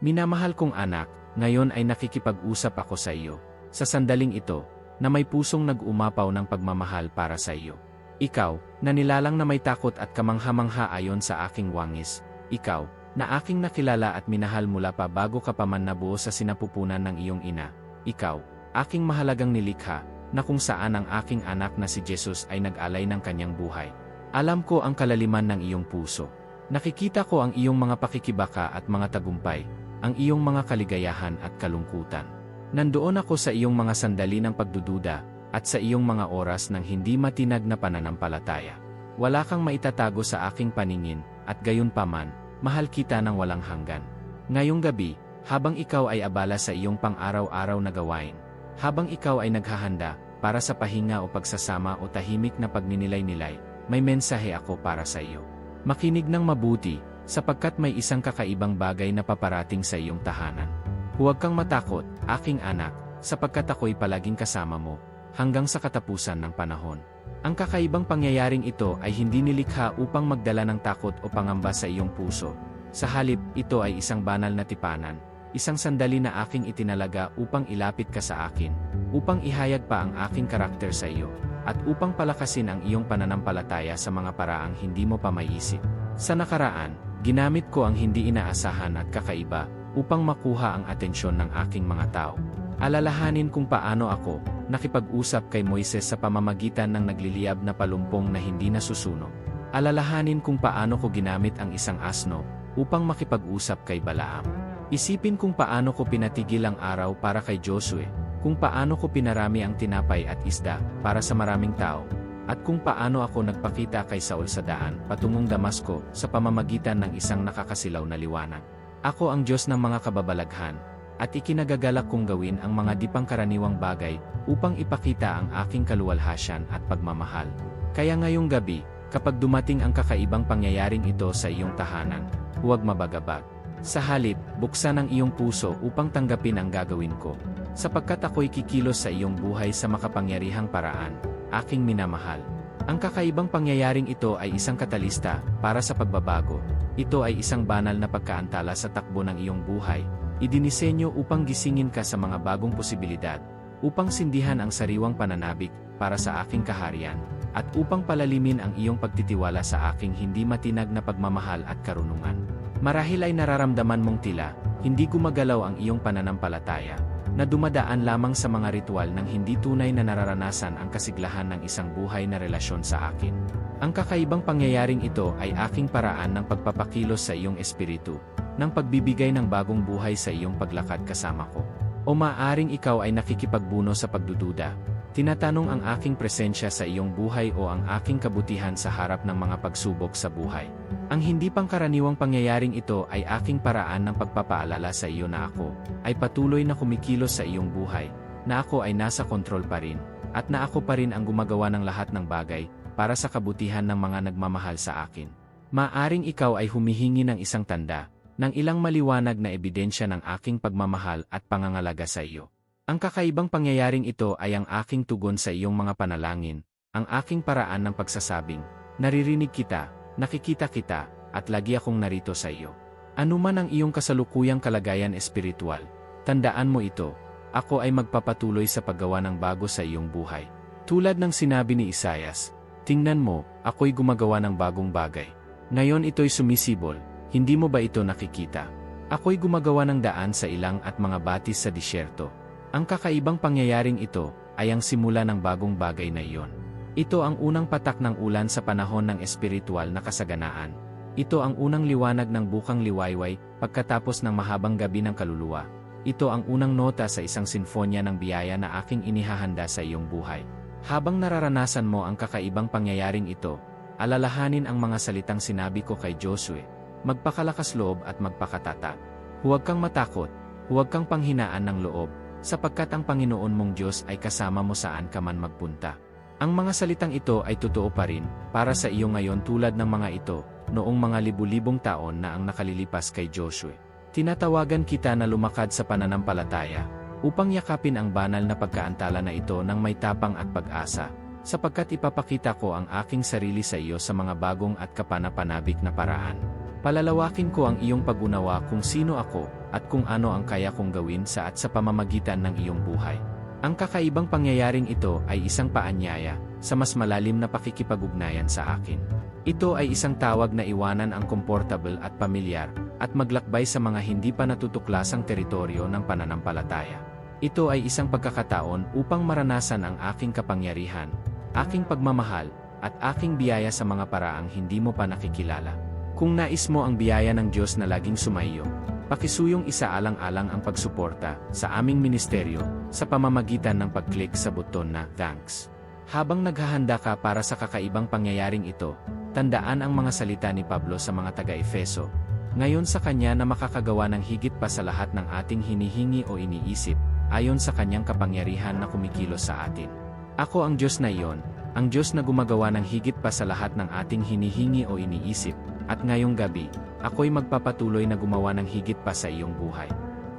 Minamahal kong anak, ngayon ay nakikipag-usap ako sa iyo. Sa sandaling ito, na may pusong nag-umapaw ng pagmamahal para sa iyo. Ikaw, na nilalang na may takot at kamangha-mangha ayon sa aking wangis. Ikaw, na aking nakilala at minahal mula pa bago ka pa man nabuo sa sinapupunan ng iyong ina. Ikaw, aking mahalagang nilikha, na kung saan ang aking anak na si Jesus ay nag-alay ng kanyang buhay. Alam ko ang kalaliman ng iyong puso. Nakikita ko ang iyong mga pakikibaka at mga tagumpay, ang iyong mga kaligayahan at kalungkutan. Nandoon ako sa iyong mga sandali ng pagdududa, at sa iyong mga oras ng hindi matinag na pananampalataya. Wala kang maitatago sa aking paningin, at gayon paman, mahal kita ng walang hanggan. Ngayong gabi, habang ikaw ay abala sa iyong pang-araw-araw na gawain, habang ikaw ay naghahanda, para sa pahinga o pagsasama o tahimik na pagninilay-nilay, may mensahe ako para sa iyo. Makinig ng mabuti, sapagkat may isang kakaibang bagay na paparating sa iyong tahanan. Huwag kang matakot, aking anak, sapagkat ako'y palaging kasama mo, hanggang sa katapusan ng panahon. Ang kakaibang pangyayaring ito ay hindi nilikha upang magdala ng takot o pangamba sa iyong puso. Sa halip, ito ay isang banal na tipanan, isang sandali na aking itinalaga upang ilapit ka sa akin, upang ihayag pa ang aking karakter sa iyo, at upang palakasin ang iyong pananampalataya sa mga paraang hindi mo pa maiisip. Sa nakaraan, ginamit ko ang hindi inaasahan at kakaiba upang makuha ang atensyon ng aking mga tao. Alalahanin kung paano ako nakipag-usap kay Moises sa pamamagitan ng nagliliyab na palumpong na hindi nasusunog. Alalahanin kung paano ko ginamit ang isang asno upang makipag-usap kay Balaam. Isipin kung paano ko pinatigil ang araw para kay Josue, kung paano ko pinarami ang tinapay at isda para sa maraming tao, at kung paano ako nagpakita kay Saul sa daan patungong Damasco sa pamamagitan ng isang nakakasilaw na liwanag. Ako ang Diyos ng mga kababalaghan, at ikinagagalak kong gawin ang mga di pangkaraniwang bagay upang ipakita ang aking kaluwalhasyan at pagmamahal. Kaya ngayong gabi, kapag dumating ang kakaibang pangyayaring ito sa iyong tahanan, huwag mabagabag. Sa halip, buksan ang iyong puso upang tanggapin ang gagawin ko. Sapagkat ako'y kikilos sa iyong buhay sa makapangyarihang paraan, aking minamahal. Ang kakaibang pangyayaring ito ay isang katalista para sa pagbabago. Ito ay isang banal na pagkaantala sa takbo ng iyong buhay. Idinisenyo upang gisingin ka sa mga bagong posibilidad, upang sindihan ang sariwang pananabik para sa aking kaharian, at upang palalimin ang iyong pagtitiwala sa aking hindi matinag na pagmamahal at karunungan. Marahil ay nararamdaman mong tila, hindi gumagalaw ang iyong pananampalataya, na dumadaan lamang sa mga ritual ng hindi tunay na nararanasan ang kasiglahan ng isang buhay na relasyon sa akin. Ang kakaibang pangyayaring ito ay aking paraan ng pagpapakilos sa iyong espiritu, ng pagbibigay ng bagong buhay sa iyong paglakad kasama ko. O maaring ikaw ay nakikipagbuno sa pagdududa, tinatanong ang aking presensya sa iyong buhay o ang aking kabutihan sa harap ng mga pagsubok sa buhay. Ang hindi pangkaraniwang pangyayaring ito ay aking paraan ng pagpapaalala sa iyo na ako ay patuloy na kumikilos sa iyong buhay, na ako ay nasa kontrol pa rin, at na ako pa rin ang gumagawa ng lahat ng bagay para sa kabutihan ng mga nagmamahal sa akin. Maaring ikaw ay humihingi ng isang tanda, ng ilang maliwanag na ebidensya ng aking pagmamahal at pangangalaga sa iyo. Ang kakaibang pangyayaring ito ay ang aking tugon sa iyong mga panalangin, ang aking paraan ng pagsasabing, naririnig kita, nakikita kita, at lagi akong narito sa iyo. Ano man ang iyong kasalukuyang kalagayan espiritual, tandaan mo ito, ako ay magpapatuloy sa paggawa ng bago sa iyong buhay. Tulad ng sinabi ni Isayas, tingnan mo, ako'y gumagawa ng bagong bagay. Ngayon ito'y sumisibol, hindi mo ba ito nakikita? Ako'y gumagawa ng daan sa ilang at mga batis sa disyerto. Ang kakaibang pangyayaring ito ay ang simula ng bagong bagay na iyon. Ito ang unang patak ng ulan sa panahon ng espiritual na kasaganaan. Ito ang unang liwanag ng bukang liwayway pagkatapos ng mahabang gabi ng kaluluwa. Ito ang unang nota sa isang sinfonya ng biyaya na aking inihahanda sa iyong buhay. Habang nararanasan mo ang kakaibang pangyayaring ito, alalahanin ang mga salitang sinabi ko kay Josue, magpakalakas loob at magpakatata. Huwag kang matakot, huwag kang panghinaan ng loob, sapagkat ang Panginoon mong Diyos ay kasama mo saan ka man magpunta. Ang mga salitang ito ay totoo pa rin, para sa iyo ngayon tulad ng mga ito, noong mga libu-libong taon na ang nakalilipas kay Joshua. Tinatawagan kita na lumakad sa pananampalataya, upang yakapin ang banal na pagkaantala na ito ng may tapang at pag-asa, sapagkat ipapakita ko ang aking sarili sa iyo sa mga bagong at kapanapanabik na paraan. Palalawakin ko ang iyong pag-unawa kung sino ako, at kung ano ang kaya kong gawin sa at sa pamamagitan ng iyong buhay. Ang kakaibang pangyayaring ito ay isang paanyaya sa mas malalim na pakikipag-ugnayan sa akin. Ito ay isang tawag na iwanan ang comfortable at pamilyar at maglakbay sa mga hindi pa natutuklasang teritoryo ng pananampalataya. Ito ay isang pagkakataon upang maranasan ang aking kapangyarihan, aking pagmamahal, at aking biyaya sa mga paraang hindi mo pa nakikilala. Kung nais mo ang biyaya ng Diyos na laging sumayo, pakisuyong isaalang-alang ang pagsuporta sa aming ministeryo sa pamamagitan ng pag-click sa buton na Thanks. Habang naghahanda ka para sa kakaibang pangyayaring ito, tandaan ang mga salita ni Pablo sa mga taga-Efeso. Ngayon sa kanya na makakagawa ng higit pa sa lahat ng ating hinihingi o iniisip, ayon sa kanyang kapangyarihan na kumikilos sa atin. Ako ang Diyos na iyon, ang Diyos na gumagawa ng higit pa sa lahat ng ating hinihingi o iniisip, at ngayong gabi, ako'y magpapatuloy na gumawa ng higit pa sa iyong buhay.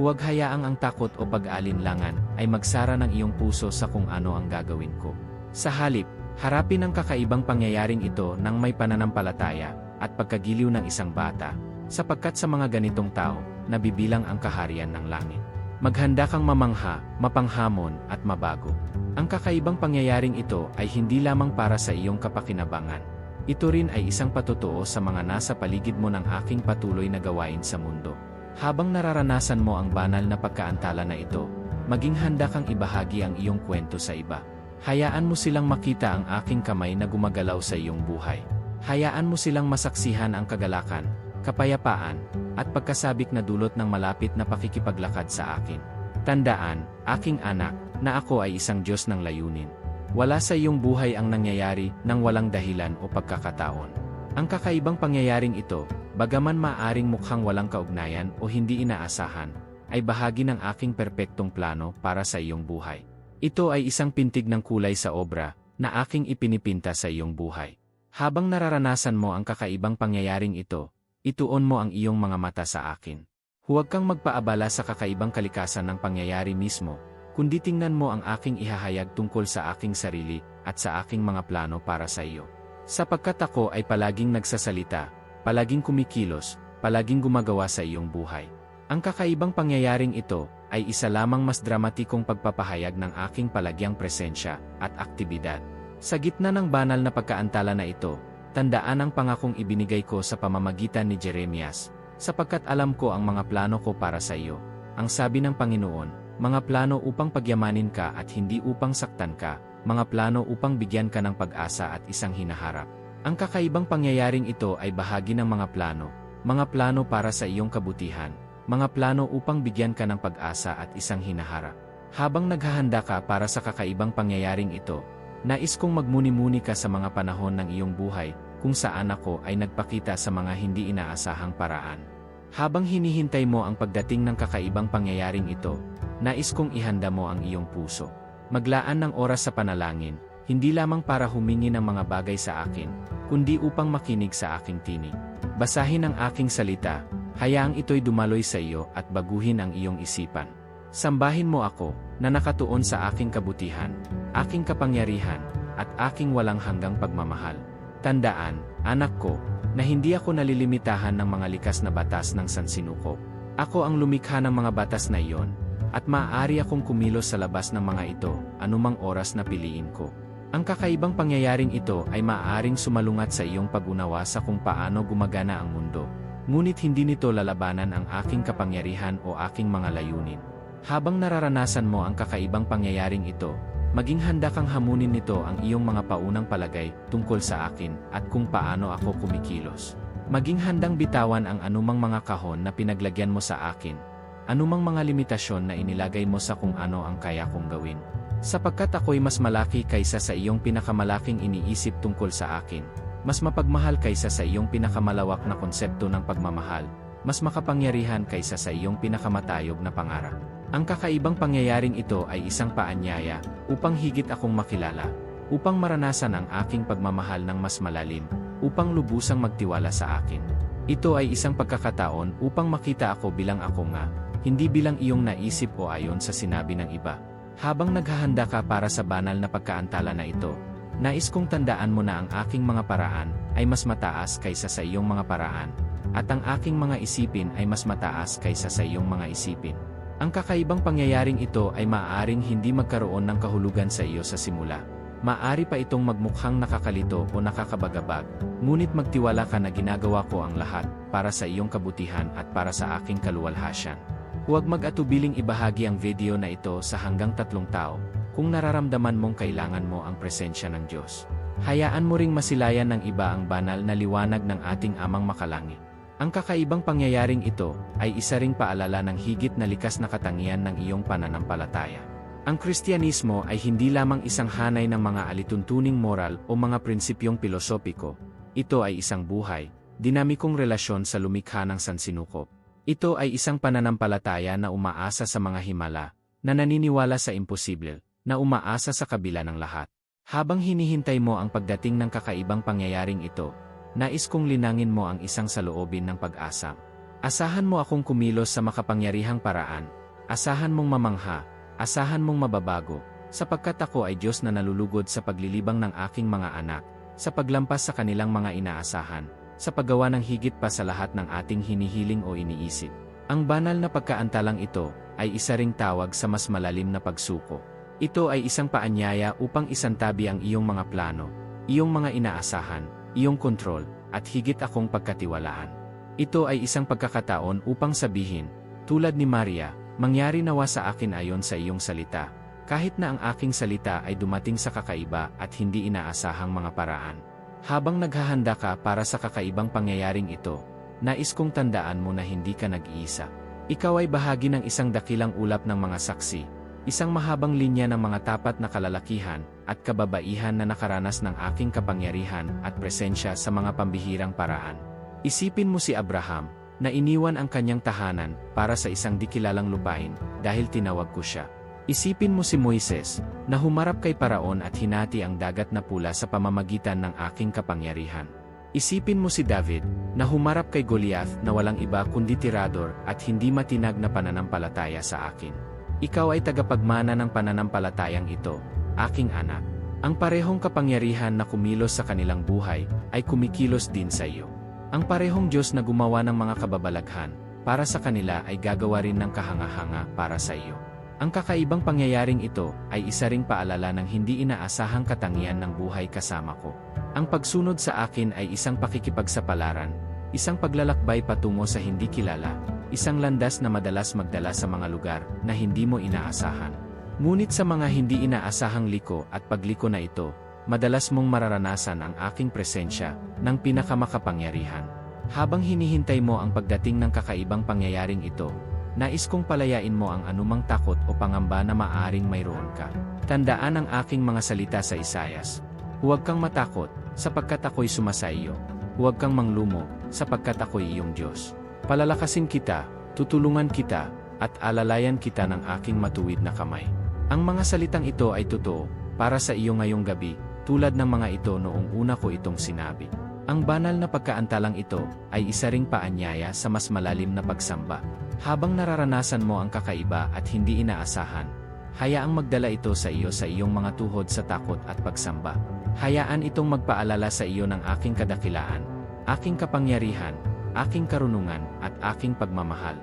Huwag hayaang ang takot o pag-alinlangan ay magsara ng iyong puso sa kung ano ang gagawin ko. Sa halip, harapin ang kakaibang pangyayaring ito ng may pananampalataya at pagkagiliw ng isang bata, sapagkat sa mga ganitong tao, nabibilang ang kaharian ng langit. Maghanda kang mamangha, mapanghamon, at mabago. Ang kakaibang pangyayaring ito ay hindi lamang para sa iyong kapakinabangan. Ito rin ay isang patotoo sa mga nasa paligid mo ng aking patuloy na gawain sa mundo. Habang nararanasan mo ang banal na pagkaantala na ito, maging handa kang ibahagi ang iyong kwento sa iba. Hayaan mo silang makita ang aking kamay na gumagalaw sa iyong buhay. Hayaan mo silang masaksihan ang kagalakan, kapayapaan, at pagkasabik na dulot ng malapit na pakikipaglakad sa akin. Tandaan, aking anak, na ako ay isang Diyos ng layunin. Wala sa iyong buhay ang nangyayari nang walang dahilan o pagkakataon. Ang kakaibang pangyayaring ito, bagaman maaring mukhang walang kaugnayan o hindi inaasahan, ay bahagi ng aking perpektong plano para sa iyong buhay. Ito ay isang pintig ng kulay sa obra na aking ipinipinta sa iyong buhay. Habang nararanasan mo ang kakaibang pangyayaring ito, ituon mo ang iyong mga mata sa akin. Huwag kang magpaabala sa kakaibang kalikasan ng pangyayari mismo, kundi tingnan mo ang aking ihahayag tungkol sa aking sarili at sa aking mga plano para sa iyo. Sapagkat ako ay palaging nagsasalita, palaging kumikilos, palaging gumagawa sa iyong buhay. Ang kakaibang pangyayaring ito ay isa lamang mas dramatikong pagpapahayag ng aking palagyang presensya at aktibidad. Sa gitna ng banal na pagkaantala na ito, tandaan ang pangakong ibinigay ko sa pamamagitan ni Jeremias, sapagkat alam ko ang mga plano ko para sa iyo. Ang sabi ng Panginoon, mga plano upang pagyamanin ka at hindi upang saktan ka, mga plano upang bigyan ka ng pag-asa at isang hinaharap. Ang kakaibang pangyayaring ito ay bahagi ng mga plano, mga plano para sa iyong kabutihan, mga plano upang bigyan ka ng pag-asa at isang hinaharap. Habang naghahanda ka para sa kakaibang pangyayaring ito, nais kong magmuni-muni ka sa mga panahon ng iyong buhay kung saan ako ay nagpakita sa mga hindi inaasahang paraan. Habang hinihintay mo ang pagdating ng kakaibang pangyayaring ito, nais kong ihanda mo ang iyong puso. Maglaan ng oras sa panalangin, hindi lamang para humingi ng mga bagay sa akin, kundi upang makinig sa aking tinig. Basahin ang aking salita, hayaang ito'y dumaloy sa iyo at baguhin ang iyong isipan. Sambahin mo ako, na nakatuon sa aking kabutihan, aking kapangyarihan, at aking walang hanggang pagmamahal. Tandaan, anak ko, na hindi ako nalilimitahan ng mga likas na batas ng sansinuko. Ako ang lumikha ng mga batas na iyon, at maaari akong kumilos sa labas ng mga ito, anumang oras na piliin ko. Ang kakaibang pangyayaring ito ay maaaring sumalungat sa iyong pag-unawa sa kung paano gumagana ang mundo, ngunit hindi nito lalabanan ang aking kapangyarihan o aking mga layunin. Habang nararanasan mo ang kakaibang pangyayaring ito, maging handa kang hamunin nito ang iyong mga paunang palagay tungkol sa akin at kung paano ako kumikilos. Maging handang bitawan ang anumang mga kahon na pinaglagyan mo sa akin, anumang mga limitasyon na inilagay mo sa kung ano ang kaya kong gawin. Sapagkat ako'y mas malaki kaysa sa iyong pinakamalaking iniisip tungkol sa akin, mas mapagmahal kaysa sa iyong pinakamalawak na konsepto ng pagmamahal, mas makapangyarihan kaysa sa iyong pinakamatayog na pangarap. Ang kakaibang pangyayaring ito ay isang paanyaya upang higit akong makilala, upang maranasan ang aking pagmamahal ng mas malalim, upang lubusang magtiwala sa akin. Ito ay isang pagkakataon upang makita ako bilang ako nga, hindi bilang iyong naisip o ayon sa sinabi ng iba. Habang naghahanda ka para sa banal na pagkaantala na ito, nais kong tandaan mo na ang aking mga paraan ay mas mataas kaysa sa iyong mga paraan, at ang aking mga isipin ay mas mataas kaysa sa iyong mga isipin. Ang kakaibang pangyayaring ito ay maaaring hindi magkaroon ng kahulugan sa iyo sa simula. Maari pa itong magmukhang nakakalito o nakakabagabag, ngunit magtiwala ka na ginagawa ko ang lahat para sa iyong kabutihan at para sa aking kaluwalhasyan. Huwag mag-atubiling ibahagi ang video na ito sa hanggang tatlong tao kung nararamdaman mong kailangan mo ang presensya ng Diyos. Hayaan mo ring masilayan ng iba ang banal na liwanag ng ating amang makalangit. Ang kakaibang pangyayaring ito ay isa ring paalala ng higit na likas na katangian ng iyong pananampalataya. Ang Kristyanismo ay hindi lamang isang hanay ng mga alituntuning moral o mga prinsipyong pilosopiko. Ito ay isang buhay, dinamikong relasyon sa lumikha ng sansinukob. Ito ay isang pananampalataya na umaasa sa mga himala, na naniniwala sa imposible, na umaasa sa kabila ng lahat. Habang hinihintay mo ang pagdating ng kakaibang pangyayaring ito, nais kong linangin mo ang isang saloobin ng pag-asa. Asahan mo akong kumilos sa makapangyarihang paraan. Asahan mong mamangha, asahan mong mababago, sapagkat ako ay Diyos na nalulugod sa paglilibang ng aking mga anak, sa paglampas sa kanilang mga inaasahan, sa paggawa ng higit pa sa lahat ng ating hinihiling o iniisip. Ang banal na pagkaantalang ito ay isa ring tawag sa mas malalim na pagsuko. Ito ay isang paanyaya upang isantabi ang iyong mga plano, iyong mga inaasahan, iyong kontrol, at higit akong pagkatiwalaan. Ito ay isang pagkakataon upang sabihin, tulad ni Maria, mangyari nawa sa akin ayon sa iyong salita, kahit na ang aking salita ay dumating sa kakaiba at hindi inaasahang mga paraan. Habang naghahanda ka para sa kakaibang pangyayaring ito, nais kong tandaan mo na hindi ka nag-iisa. Ikaw ay bahagi ng isang dakilang ulap ng mga saksi, isang mahabang linya ng mga tapat na kalalakihan at kababaihan na nakaranas ng aking kapangyarihan at presensya sa mga pambihirang paraan. Isipin mo si Abraham, na iniwan ang kanyang tahanan para sa isang dikilalang lupain dahil tinawag ko siya. Isipin mo si Moises, na humarap kay Paraon at hinati ang dagat na pula sa pamamagitan ng aking kapangyarihan. Isipin mo si David, na humarap kay Goliath na walang iba kundi tirador at hindi matinag na pananampalataya sa akin. Ikaw ay tagapagmana ng pananampalatayang ito, aking anak. Ang parehong kapangyarihan na kumilos sa kanilang buhay, ay kumikilos din sa iyo. Ang parehong Diyos na gumawa ng mga kababalaghan, para sa kanila ay gagawa rin ng kahanga-hanga para sa iyo. Ang kakaibang pangyayaring ito ay isa ring paalala ng hindi inaasahang katangian ng buhay kasama ko. Ang pagsunod sa akin ay isang pakikipagsapalaran, isang paglalakbay patungo sa hindi kilala, isang landas na madalas magdala sa mga lugar na hindi mo inaasahan. Ngunit sa mga hindi inaasahang liko at pagliko na ito, madalas mong mararanasan ang aking presensya ng pinakamakapangyarihan. Habang hinihintay mo ang pagdating ng kakaibang pangyayaring ito, nais kong palayain mo ang anumang takot o pangamba na maaring mayroon ka. Tandaan ang aking mga salita sa Isayas. Huwag kang matakot, sapagkat ako'y sumasa iyo. Huwag kang manglumo, sapagkat ako'y iyong Diyos. Palalakasin kita, tutulungan kita, at alalayan kita ng aking matuwid na kamay. Ang mga salitang ito ay totoo, para sa iyo ngayong gabi, tulad ng mga ito noong una ko itong sinabi. Ang banal na pagkaantalang ito ay isa ring paanyaya sa mas malalim na pagsamba. Habang nararanasan mo ang kakaiba at hindi inaasahan, hayaang magdala ito sa iyo sa iyong mga tuhod sa takot at pagsamba. Hayaan itong magpaalala sa iyo ng aking kadakilaan, aking kapangyarihan, aking karunungan, at aking pagmamahal.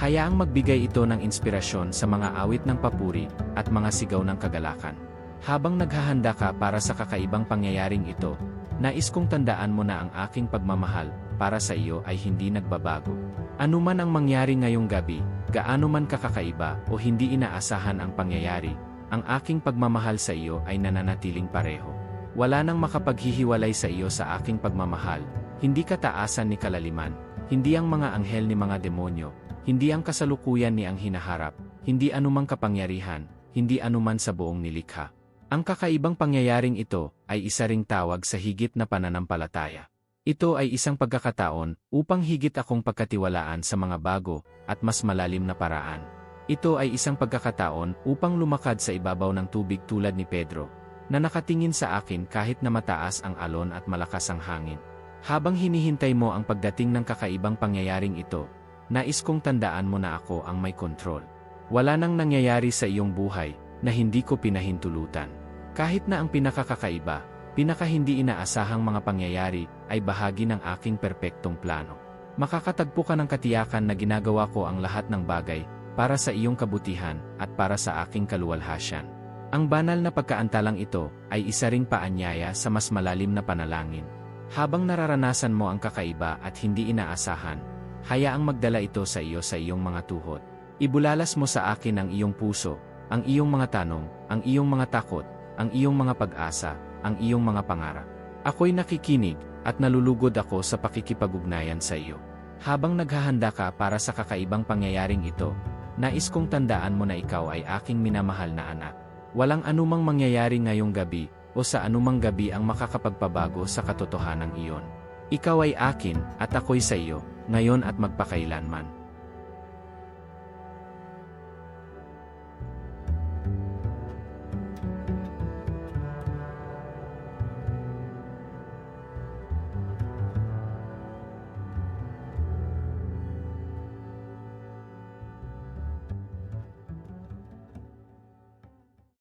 Hayaang magbigay ito ng inspirasyon sa mga awit ng papuri at mga sigaw ng kagalakan. Habang naghahanda ka para sa kakaibang pangyayaring ito, nais kong tandaan mo na ang aking pagmamahal para sa iyo ay hindi nagbabago. Ano man ang mangyari ngayong gabi, gaano man kakakaiba o hindi inaasahan ang pangyayari, ang aking pagmamahal sa iyo ay nananatiling pareho. Wala nang makapaghihiwalay sa iyo sa aking pagmamahal, hindi kataasan ni kalaliman, hindi ang mga anghel ni mga demonyo, hindi ang kasalukuyan ni ang hinaharap, hindi anumang kapangyarihan, hindi anuman sa buong nilikha. Ang kakaibang pangyayaring ito ay isa ring tawag sa higit na pananampalataya. Ito ay isang pagkakataon upang higit akong pagkatiwalaan sa mga bago at mas malalim na paraan. Ito ay isang pagkakataon upang lumakad sa ibabaw ng tubig tulad ni Pedro, na nakatingin sa akin kahit na mataas ang alon at malakas ang hangin. Habang hinihintay mo ang pagdating ng kakaibang pangyayaring ito, nais kong tandaan mo na ako ang may kontrol. Wala nang nangyayari sa iyong buhay na hindi ko pinahintulutan. Kahit na ang pinakakakaiba, pinaka hindi inaasahang mga pangyayari ay bahagi ng aking perpektong plano. Makakatagpo ka ng katiyakan na ginagawa ko ang lahat ng bagay para sa iyong kabutihan at para sa aking kaluwalhasyan. Ang banal na pagkaantalang ito ay isa ring paanyaya sa mas malalim na panalangin. Habang nararanasan mo ang kakaiba at hindi inaasahan, hayaang magdala ito sa iyo sa iyong mga tuhod. Ibulalas mo sa akin ang iyong puso, ang iyong mga tanong, ang iyong mga takot, ang iyong mga pag-asa, ang iyong mga pangarap. Ako'y nakikinig at nalulugod ako sa pakikipag-ugnayan sa iyo. Habang naghahanda ka para sa kakaibang pangyayaring ito, nais kong tandaan mo na ikaw ay aking minamahal na anak. Walang anumang mangyayari ngayong gabi o sa anumang gabi ang makakapagpabago sa katotohanan iyon. Ikaw ay akin at ako'y sa iyo, ngayon at magpakailanman.